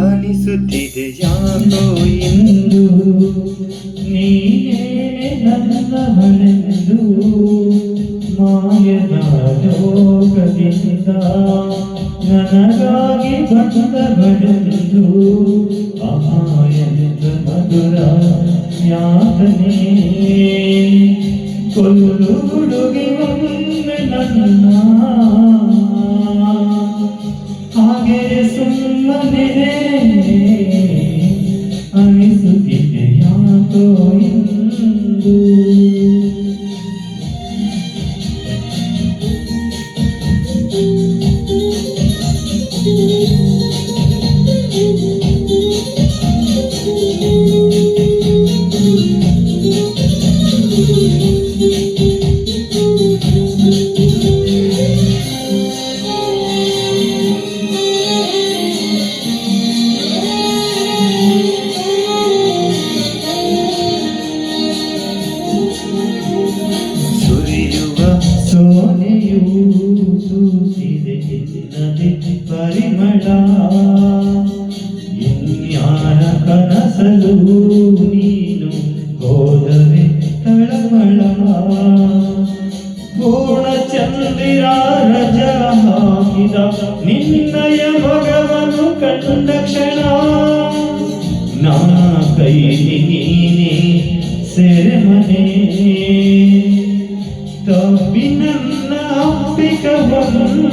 ಅನಿಸುತ್ತಿದೆ ಯಾಕೋ ಇಂದು ನೀನೇ ನನ್ನವನೆಂದು ಮಾಯದ ಲೋಕದಿಂದ ನನಗಾಗಿ ಬಂದವನೆಂದು ಅಮಾಯದ ಮಧುರ ಯಾತನೆ ಕೊಲ್ಲು ಹುಡುಗಿವ యేసు కిన్నె యాతో ఇందు ಸೋನೆಯು ಸೂಸಿದೆ ಪರಿಮಳ ಇನ್ಯಾರ ಕನಸಲು ನೀನು ಹೋದರೆ ತಳಮಳ ಪೂರ್ಣ ಚಂದಿರ ರಜ ಹಾಕಿದ ನಿನ್ನಯ ಭಗವನು ಕಂಡ ಕ್ಷಣ ನಾ ಕೈ ನೀನೆ ತಪ್ಪಿ ನನ್ನ ಅಪ್ಪಿಕವನ್ನೇ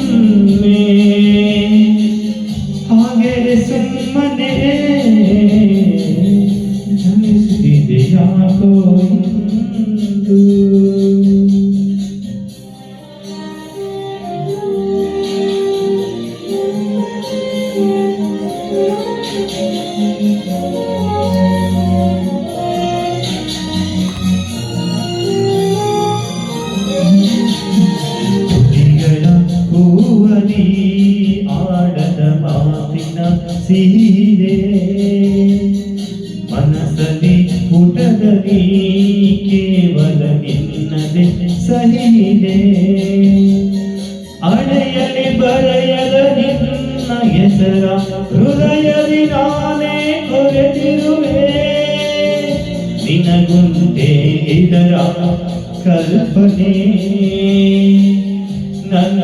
ಆಡದ ಸೀರೆ. ಮನಸ್ಸಲ್ಲಿ ಪುಟದಲ್ಲಿ ಕೇವಲ ನಿನ್ನದೆ ಸಹಿದೆ ಅಡೆಯಲಿ ಬರೆಯದ ನಿನ್ನ ಹೆಸರ ಹೃದಯದಿ ನಾನೇ ಕೊರೆದಿರುವೆ. ನಿನಗುಂಟೆ ಇದರ ಕಲ್ಪನೆ. ನನ್ನ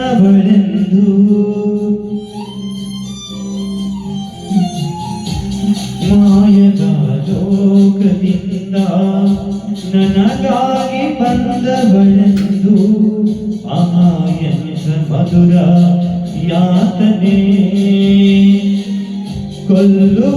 ನನ್ನವಳೆಂದು ಮಾಯದ ಲೋಕದಿಂದ ನನಗಾಗಿ ಬಂದವಳೆಂದು ಅಮಾಯಂಸ ಮಧುರ ಯಾತನೆ ಕೊಲ್ಲು